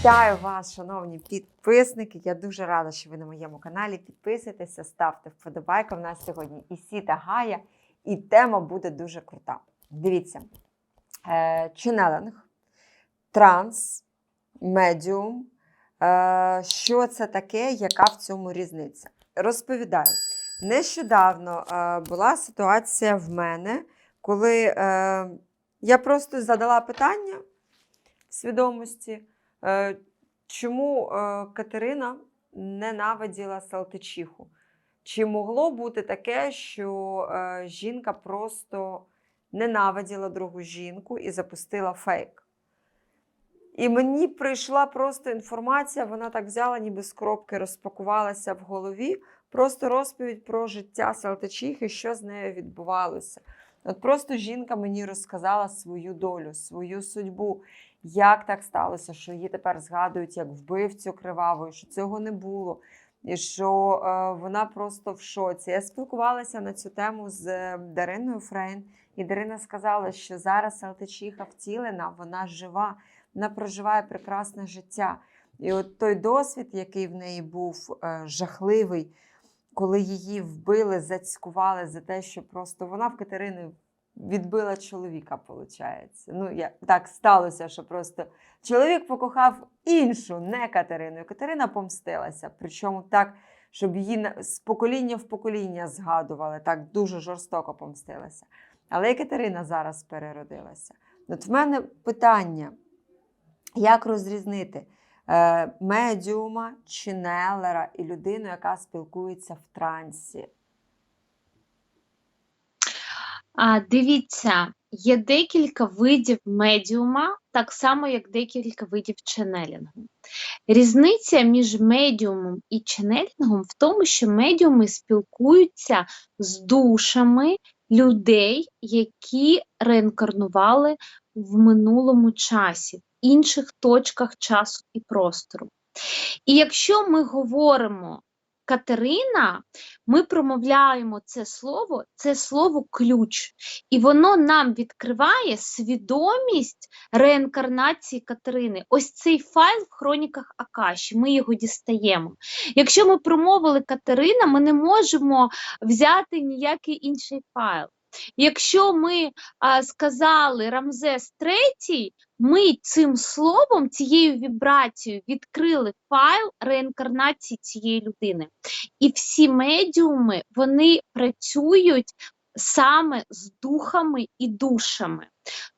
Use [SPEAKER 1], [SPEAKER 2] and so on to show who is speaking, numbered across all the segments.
[SPEAKER 1] Вітаю вас, шановні підписники. Я дуже рада, що ви на моєму каналі. Підписуйтеся, ставте вподобайку. У нас сьогодні і Сіта Гая, і тема буде дуже крута. Дивіться: е, ченелинг, транс, медіум. Е, що це таке, яка в цьому різниця? Розповідаю. Нещодавно е, була ситуація в мене, коли я просто задала питання свідомості. Е, Чому е, Катерина ненавиділа Салтичиху? Чи могло бути таке, що е, жінка просто ненавиділа другу жінку і запустила фейк? І мені прийшла просто інформація, вона так взяла, ніби з коробки розпакувалася в голові. Просто розповідь про життя Салтичихи, що з нею відбувалося. От просто жінка мені розказала свою долю, свою судьбу як так сталося, що її тепер згадують як вбивцю кривавою, що цього не було, і що е, вона просто в шоці. Я спілкувалася на цю тему з е, Дариною Фрейн, і Дарина сказала, що зараз Салтичиха втілена, вона жива, вона проживає прекрасне життя. І от той досвід, який в неї був е, жахливий, коли її вбили, зацькували за те, що просто вона в Катерини відбила чоловіка, виходить. Ну, я, так сталося, що просто чоловік покохав іншу, не Катерину. І Катерина помстилася. Причому так, щоб її з покоління в покоління згадували, так дуже жорстоко помстилася. Але і Катерина зараз переродилася. От в мене питання: як розрізнити е, медіума, ченелера і людину, яка спілкується в трансі?
[SPEAKER 2] А, дивіться, є декілька видів медіума, так само, як декілька видів ченелінгу. Різниця між медіумом і ченелінгом в тому, що медіуми спілкуються з душами людей, які реінкарнували в минулому часі, в інших точках часу і простору. І якщо ми говоримо Катерина, ми промовляємо це слово, це слово ключ, і воно нам відкриває свідомість реінкарнації Катерини. Ось цей файл в хроніках Акаші, ми його дістаємо. Якщо ми промовили Катерина, ми не можемо взяти ніякий інший файл. Якщо ми а, сказали Рамзес III, ми цим словом, цією вібрацією відкрили файл реінкарнації цієї людини. І всі медіуми вони працюють саме з духами і душами.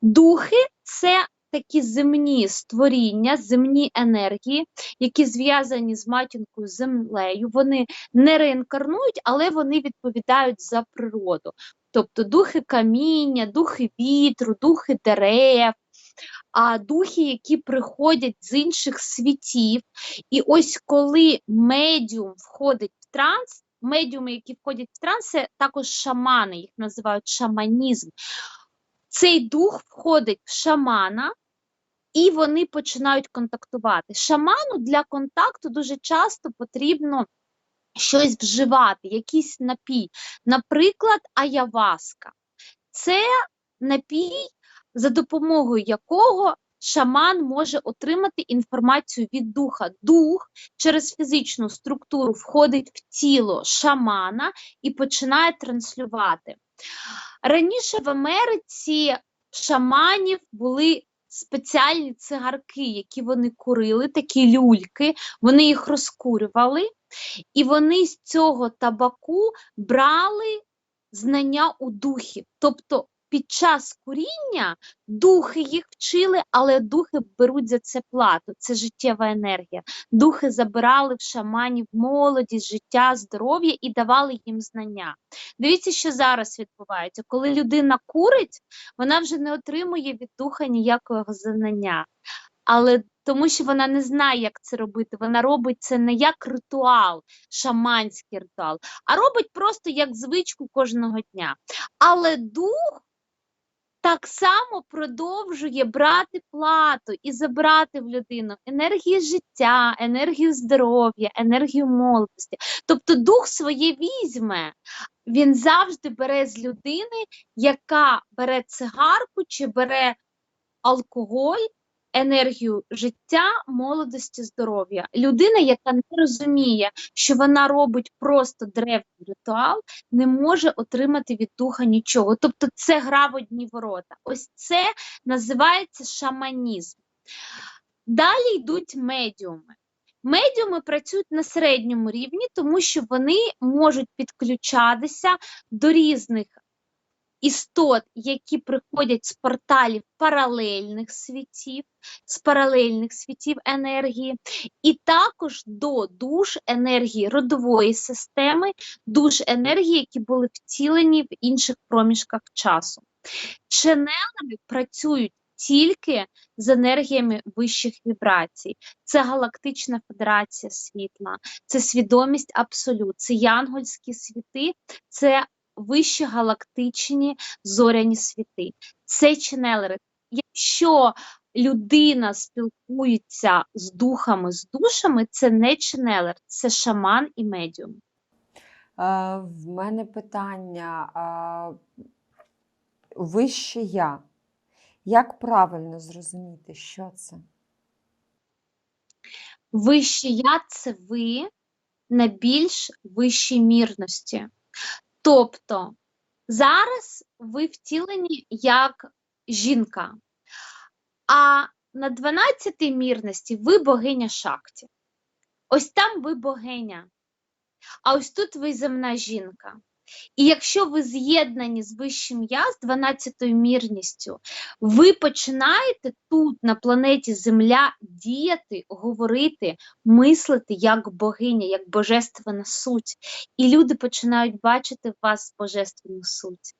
[SPEAKER 2] Духи це такі земні створіння, земні енергії, які зв'язані з матінкою землею. Вони не реінкарнують, але вони відповідають за природу. Тобто духи каміння, духи вітру, духи дерев, а духи, які приходять з інших світів. І ось коли медіум входить в транс, медіуми, які входять в транс, це також шамани, їх називають шаманізм. Цей дух входить в шамана. І вони починають контактувати. Шаману для контакту дуже часто потрібно щось вживати, якийсь напій, наприклад, аяваска. Це напій, за допомогою якого шаман може отримати інформацію від духа. Дух через фізичну структуру входить в тіло шамана і починає транслювати. Раніше в Америці шаманів були спеціальні цигарки, які вони курили, такі люльки, вони їх розкурювали, і вони з цього табаку брали знання у духів. Тобто під час куріння духи їх вчили, але духи беруть за це плату. Це життєва енергія. Духи забирали в шаманів молодість, життя, здоров'я і давали їм знання. Дивіться, що зараз відбувається. Коли людина курить, вона вже не отримує від духа ніякого знання. Але тому що вона не знає, як це робити. Вона робить це не як ритуал, шаманський ритуал, а робить просто як звичку кожного дня. Але дух так само продовжує брати плату і забрати в людину енергію життя, енергію здоров'я, енергію молодості. Тобто дух своє візьме. Він завжди бере з людини, яка бере цигарку чи бере алкоголь енергію життя, молодості, здоров'я. Людина, яка не розуміє, що вона робить просто древній ритуал, не може отримати від духа нічого. Тобто це гра в одні ворота. Ось це називається шаманізм. Далі йдуть медіуми. Медіуми працюють на середньому рівні, тому що вони можуть підключатися до різних істот, які приходять з порталів паралельних світів, з паралельних світів енергії, і також до душ енергії родової системи, душ енергії, які були втілені в інших проміжках часу. Ченелери працюють тільки з енергіями вищих вібрацій. Це галактична федерація світла, це свідомість абсолют, це янгольські світи, це вищі галактичні зоряні світи. Це ченелери. Якщо людина спілкується з духами, з душами, це не ченелер, це шаман і медіум.
[SPEAKER 1] Е, в мене питання. е, Вище я. Як правильно зрозуміти, що це?
[SPEAKER 2] Вище я це ви на більш вищій мірності. Тобто зараз ви втілені як жінка, а на 12-й мірності ви богиня Шакті. Ось там ви богиня, а ось тут ви земна жінка. І якщо ви з'єднані з вищим я, з 12 мірністю, ви починаєте тут, на планеті Земля, діяти, говорити, мислити як богиня, як божественна суть. І люди починають бачити в вас божественну суть.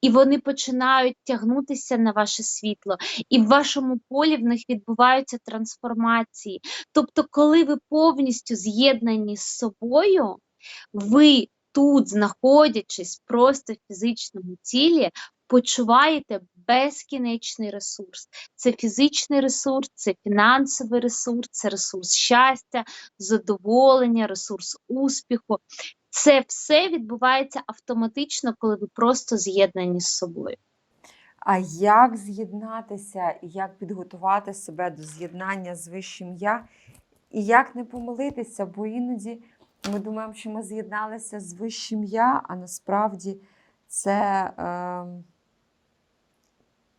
[SPEAKER 2] І вони починають тягнутися на ваше світло, і в вашому полі в них відбуваються трансформації. Тобто, коли ви повністю з'єднані з собою, ви тут, знаходячись просто в фізичному тілі, почуваєте безкінечний ресурс. Це фізичний ресурс, це фінансовий ресурс, це ресурс щастя, задоволення, ресурс успіху. Це все відбувається автоматично, коли ви просто з'єднані з собою.
[SPEAKER 1] А як з'єднатися як підготувати себе до з'єднання з вищим я? І як не помилитися, бо іноді ми думаємо, що ми з'єдналися з вищим я, а насправді це, е,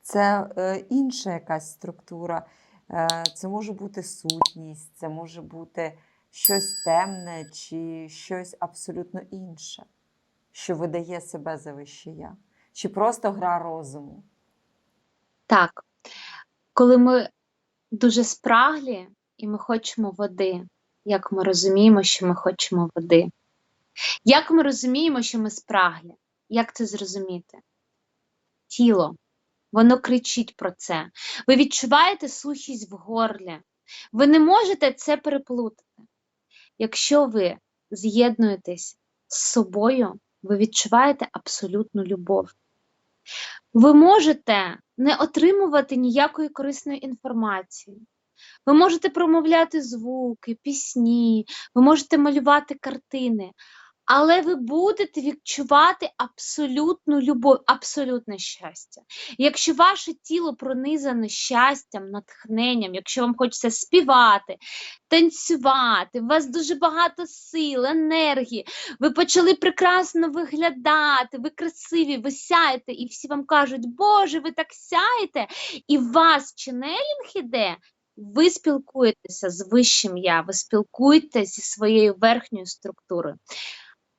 [SPEAKER 1] це е, інша якась структура. Е, це може бути сутність, це може бути щось темне чи щось абсолютно інше, що видає себе за вище я, чи просто гра розуму.
[SPEAKER 2] Так, коли ми дуже спраглі і ми хочемо води, як ми розуміємо, що ми хочемо води? Як ми розуміємо, що ми спраглі? Як це зрозуміти? Тіло, воно кричить про це. Ви відчуваєте сухість в горлі. Ви не можете це переплутати. Якщо ви з'єднуєтесь з собою, ви відчуваєте абсолютну любов. Ви можете не отримувати ніякої корисної інформації. Ви можете промовляти звуки, пісні, ви можете малювати картини, але ви будете відчувати абсолютну любов, абсолютне щастя. Якщо ваше тіло пронизане щастям, натхненням, якщо вам хочеться співати, танцювати, у вас дуже багато сил, енергії, ви почали прекрасно виглядати, ви красиві, ви сяєте, і всі вам кажуть, Боже, ви так сяєте, і в вас ченелінг іде, ви спілкуєтеся з вищим я, ви спілкуєтеся зі своєю верхньою структурою.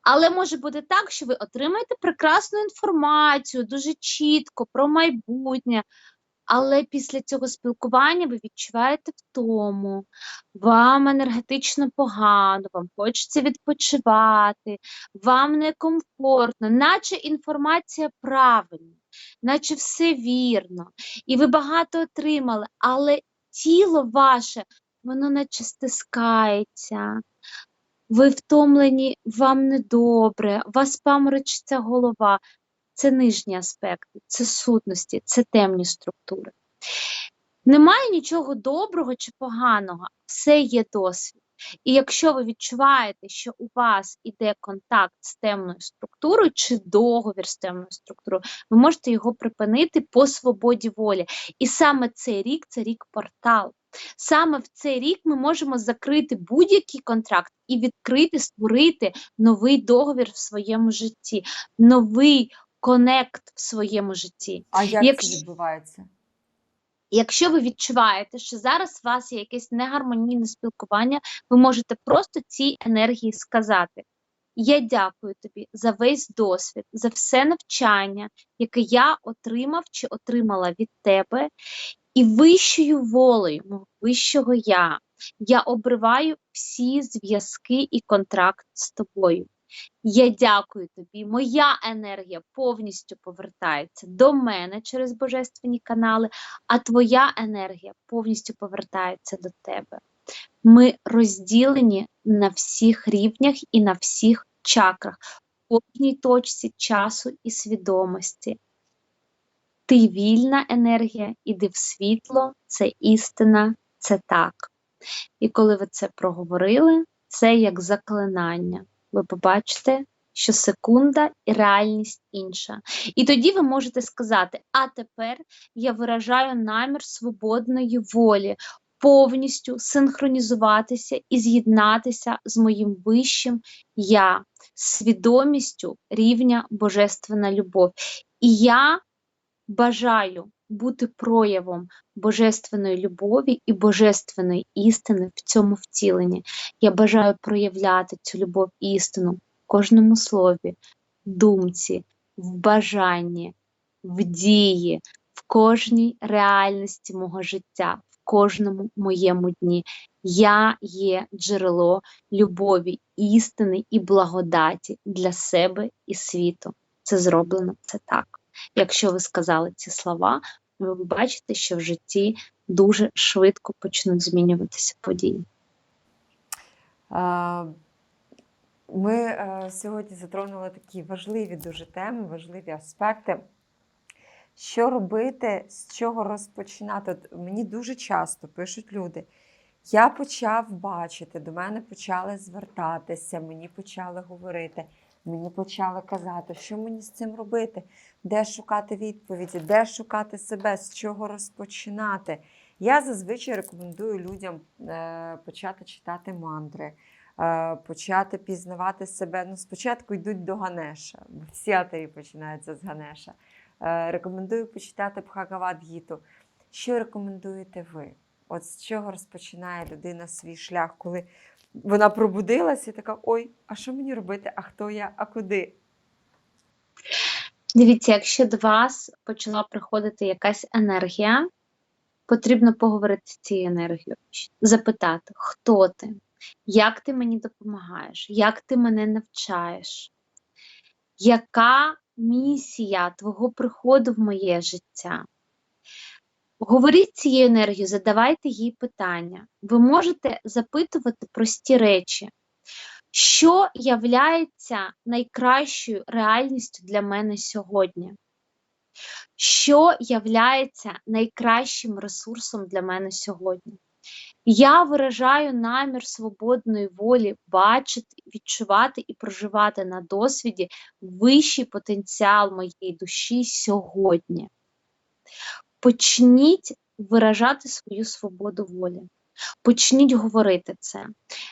[SPEAKER 2] Але може бути так, що ви отримаєте прекрасну інформацію, дуже чітко про майбутнє. Але після цього спілкування ви відчуваєте втому, вам енергетично погано, вам хочеться відпочивати, вам некомфортно, наче інформація правильна, наче все вірно, і ви багато отримали, але тіло ваше, воно наче стискається, ви втомлені, вам недобре, у вас паморочиться голова. Це нижні аспекти, це сутності, це темні структури. Немає нічого доброго чи поганого, все є досвід. І якщо ви відчуваєте, що у вас іде контакт з темною структурою чи договір з темною структурою, ви можете його припинити по свободі волі. І саме цей рік це рік портал. Саме в цей рік ми можемо закрити будь-який контракт і відкрити, створити новий договір в своєму житті, новий конект в своєму житті.
[SPEAKER 1] А як
[SPEAKER 2] Якщо-
[SPEAKER 1] це відбувається?
[SPEAKER 2] Якщо ви відчуваєте, що зараз у вас є якесь негармонійне спілкування, ви можете просто цій енергії сказати: Я дякую тобі за весь досвід, за все навчання, яке я отримав чи отримала від тебе, і вищою волею мого вищого я. Я обриваю всі зв'язки і контракт з тобою. Я дякую тобі. Моя енергія повністю повертається до мене через божественні канали, а твоя енергія повністю повертається до тебе. Ми розділені на всіх рівнях і на всіх чакрах, в кожній точці часу і свідомості. Ти вільна енергія, іди в світло, це істина, це так. І коли ви це проговорили, це як заклинання. Ви побачите, що секунда і реальність інша. І тоді ви можете сказати: а тепер я виражаю намір свободної волі повністю синхронізуватися і з'єднатися з моїм вищим я, свідомістю рівня Божественна любов. І я бажаю бути проявом божественної любові і божественної істини в цьому втіленні. Я бажаю проявляти цю любов і істину в кожному слові, думці, в бажанні, в дії, в кожній реальності мого життя, в кожному моєму дні. Я є джерело любові, істини і благодаті для себе і світу. Це зроблено це так. Якщо ви сказали ці слова, ви бачите, що в житті дуже швидко почнуть змінюватися події.
[SPEAKER 1] Ми е, сьогодні затронули такі важливі дуже теми, важливі аспекти. Що робити, з чого розпочинати? От мені дуже часто пишуть люди. Я почав бачити, до мене почали звертатися, мені почали говорити, мені почали казати, що мені з цим робити, де шукати відповіді, де шукати себе, з чого розпочинати. Я зазвичай рекомендую людям е, почати читати мантри, е, почати пізнавати себе. Ну, спочатку йдуть до Ганеша, бо всі атеї починаються з Ганеша. Е, рекомендую почитати Бхагавад-гіту. Що рекомендуєте ви? От з чого розпочинає людина свій шлях, коли вона пробудилася і така: ой, а що мені робити? А хто я, а куди?
[SPEAKER 2] Дивіться, якщо до вас почала приходити якась енергія, потрібно поговорити з цією енергією, запитати, хто ти, як ти мені допомагаєш, як ти мене навчаєш, яка місія твого приходу в моє життя. Говоріть цією енергією, задавайте їй питання. Ви можете запитувати прості речі. Що являється найкращою реальністю для мене сьогодні? Що являється найкращим ресурсом для мене сьогодні? Я виражаю намір свободної волі бачити, відчувати і проживати на досвіді вищий потенціал моєї душі сьогодні. Почніть виражати свою свободу волі. Почніть говорити це.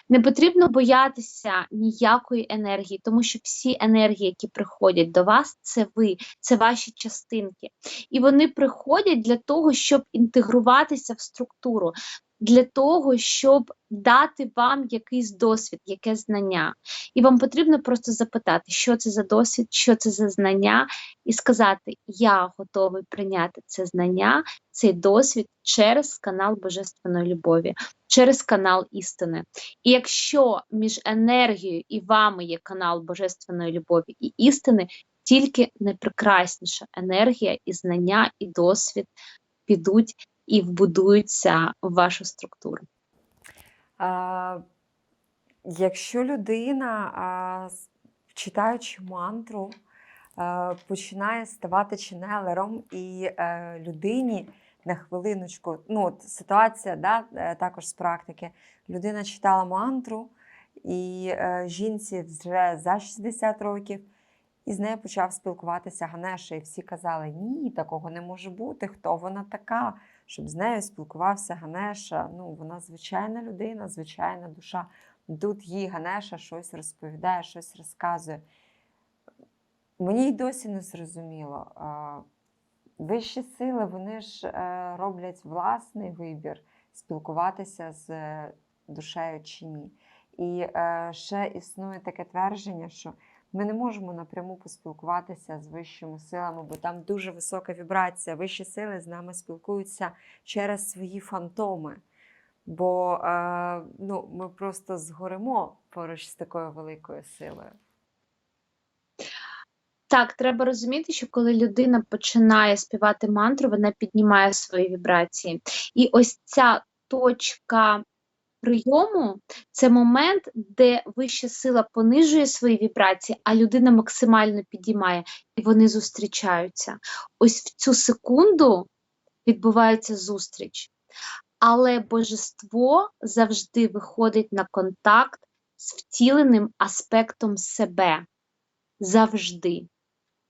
[SPEAKER 2] Не потрібно боятися ніякої енергії, тому що всі енергії, які приходять до вас, це ви, це ваші частинки. І вони приходять для того, щоб інтегруватися в структуру, для того, щоб дати вам якийсь досвід, яке знання. І вам потрібно просто запитати, що це за досвід, що це за знання, і сказати: Я готовий прийняти це знання, цей досвід через канал Божественної любові, через канал істини. І якщо між енергією і вами є канал Божественної любові і істини, тільки найпрекрасніша енергія і знання, і досвід підуть і вбудуються в вашу структуру.
[SPEAKER 1] А, якщо людина, а, читаючи мантру, а, починає ставати ченелером, і е, людині на хвилиночку. Ну, от ситуація, да, е, також з практики. Людина читала мантру, і е, жінці вже за 60 років. І з нею почав спілкуватися Ганеша, і всі казали: ні, такого не може бути. Хто вона така? Щоб з нею спілкувався Ганеша. Ну, вона звичайна людина, звичайна душа. Тут їй Ганеша щось розповідає, щось розказує. Мені й досі не зрозуміло. Вищі сили вони ж е, роблять власний вибір спілкуватися з е, душею чи ні. І е, ще існує таке твердження, що ми не можемо напряму поспілкуватися з вищими силами, бо там дуже висока вібрація. Вищі сили з нами спілкуються через свої фантоми. Бо е, ну, ми просто згоримо поруч з такою великою силою.
[SPEAKER 2] Так, треба розуміти, що коли людина починає співати мантру, вона піднімає свої вібрації. І ось ця точка прийому це момент, де вища сила понижує свої вібрації, а людина максимально підіймає, і вони зустрічаються. Ось в цю секунду відбувається зустріч. Але божество завжди виходить на контакт з втіленим аспектом себе. Завжди.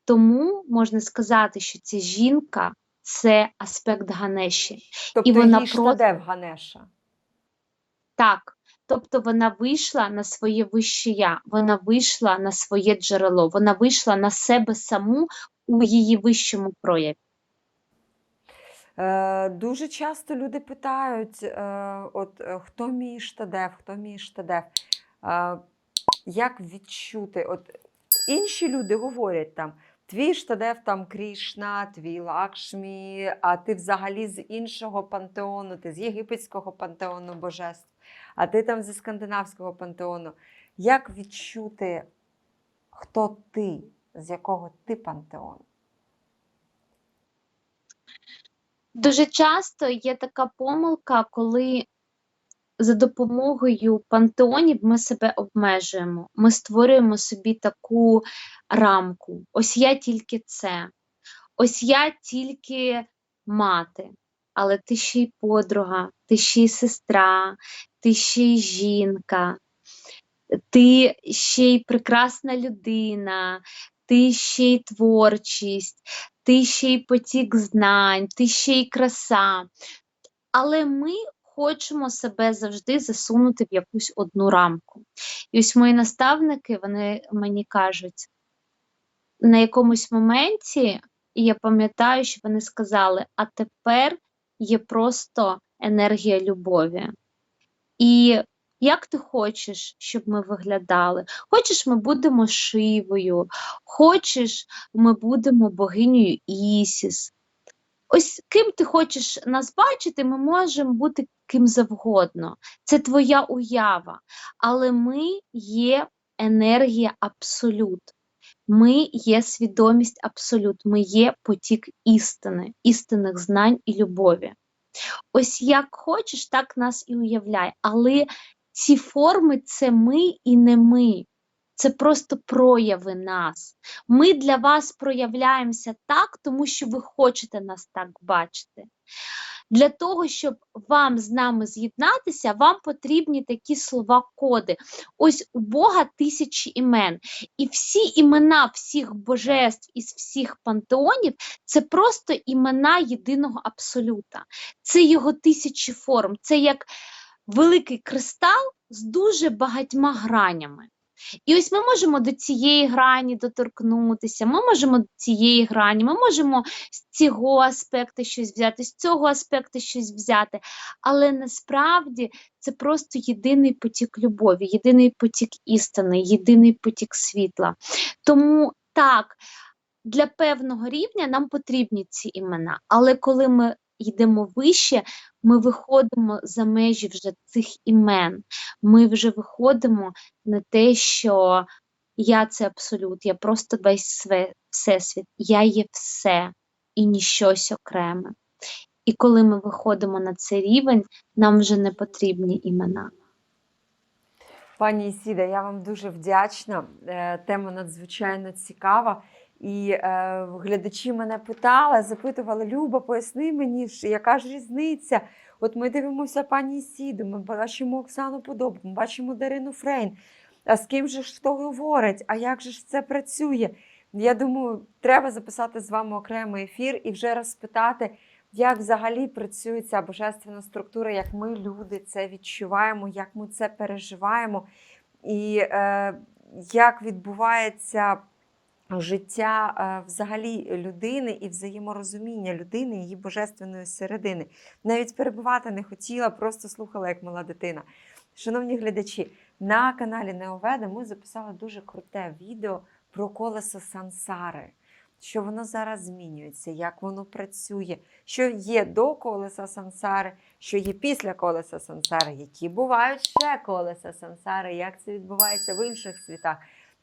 [SPEAKER 2] Тому можна сказати, що ця жінка це аспект Ганеші.
[SPEAKER 1] Тобто
[SPEAKER 2] вона
[SPEAKER 1] їй
[SPEAKER 2] просто-
[SPEAKER 1] в Ганеша.
[SPEAKER 2] Так, тобто вона вийшла на своє вище я, вона вийшла на своє джерело, вона вийшла на себе саму у її вищому прояві.
[SPEAKER 1] Е, дуже часто люди питають: е, от, е, хто мій штадев, хто мій штадев. Е, як відчути? От, інші люди говорять там. Твій штадев там Крішна, твій Лакшмі, а ти взагалі з іншого пантеону, ти з єгипетського пантеону божеств, а ти там зі скандинавського пантеону. Як відчути, хто ти, з якого ти пантеону?
[SPEAKER 2] Дуже часто є така помилка, коли за допомогою пантеонів ми себе обмежуємо. Ми створюємо собі таку рамку. Ось я тільки це, ось я тільки мати, але ти ще й подруга, ти ще й сестра, ти ще й жінка, ти ще й прекрасна людина, ти ще й творчість, ти ще й потік знань, ти ще й краса. Але ми хочемо себе завжди засунути в якусь одну рамку. І ось мої наставники вони мені кажуть, на якомусь моменті, і я пам'ятаю, що вони сказали: а тепер є просто енергія любові. І як ти хочеш, щоб ми виглядали? Хочеш, ми будемо шивою, хочеш, ми будемо богинею Ісіс. Ось ким ти хочеш нас бачити, ми можемо бути ким завгодно. Це твоя уява. Але ми є енергія абсолют. Ми є свідомість абсолют, ми є потік істини, істинних знань і любові. Ось як хочеш, так нас і уявляй. Але ці форми це ми і не ми. Це просто прояви нас. Ми для вас проявляємося так, тому що ви хочете нас так бачити. Для того, щоб вам з нами з'єднатися, вам потрібні такі слова-коди. Ось у Бога тисячі імен. І всі імена всіх божеств із всіх пантеонів це просто імена єдиного абсолюта. Це його тисячі форм. Це як великий кристал з дуже багатьма гранями. І ось ми можемо до цієї грані доторкнутися, ми можемо до цієї грані, ми можемо з цього аспекту щось взяти, з цього аспекту щось взяти. Але насправді це просто єдиний потік любові, єдиний потік істини, єдиний потік світла. Тому так, для певного рівня нам потрібні ці імена, але коли ми йдемо вище, ми виходимо за межі вже цих імен. Ми вже виходимо на те, що я це абсолют, я просто весь всесвіт, я є все і ніщось окреме. І коли ми виходимо на цей рівень, нам вже не потрібні імена.
[SPEAKER 1] Пані Ісіда, я вам дуже вдячна. Е, Тема надзвичайно цікава. І е, глядачі мене питали, запитували: Люба, поясни мені, яка ж різниця? От ми дивимося пані Сіду, ми бачимо Оксану Подобну, ми бачимо Дарину Фрейн. А з ким же ж хто говорить? А як же ж це працює? Я думаю, треба записати з вами окремий ефір і вже розпитати, як взагалі працює ця божественна структура, як ми, люди, це відчуваємо, як ми це переживаємо, і е, як відбувається життя е, взагалі людини і взаєморозуміння людини, її божественної середини. Навіть перебувати не хотіла, просто слухала як мала дитина. Шановні глядачі, на каналі Неоведа ми записали дуже круте відео про колесо сансари. Що воно зараз змінюється, як воно працює, що є до колеса сансари, що є після колеса сансари, які бувають ще колеса сансари, як це відбувається в інших світах.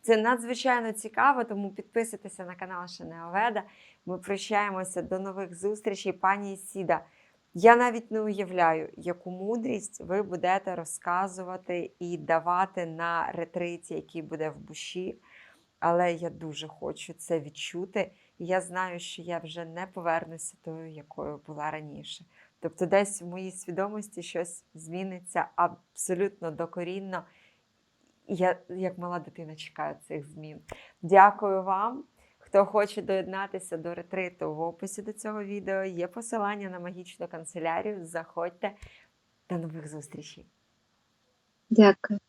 [SPEAKER 1] Це надзвичайно цікаво, тому підписуйтеся на канал Шенеоведа. Ми прощаємося до нових зустрічей, пані Сіда. Я навіть не уявляю, яку мудрість ви будете розказувати і давати на ретриті, який буде в буші. Але я дуже хочу це відчути. І я знаю, що я вже не повернуся тою, якою була раніше. Тобто, десь в моїй свідомості щось зміниться абсолютно докорінно. Я, як мала дитина, чекаю цих змін. Дякую вам. Хто хоче доєднатися до ретриту в описі до цього відео, є посилання на магічну канцелярію. Заходьте. До нових зустрічей!
[SPEAKER 2] Дякую.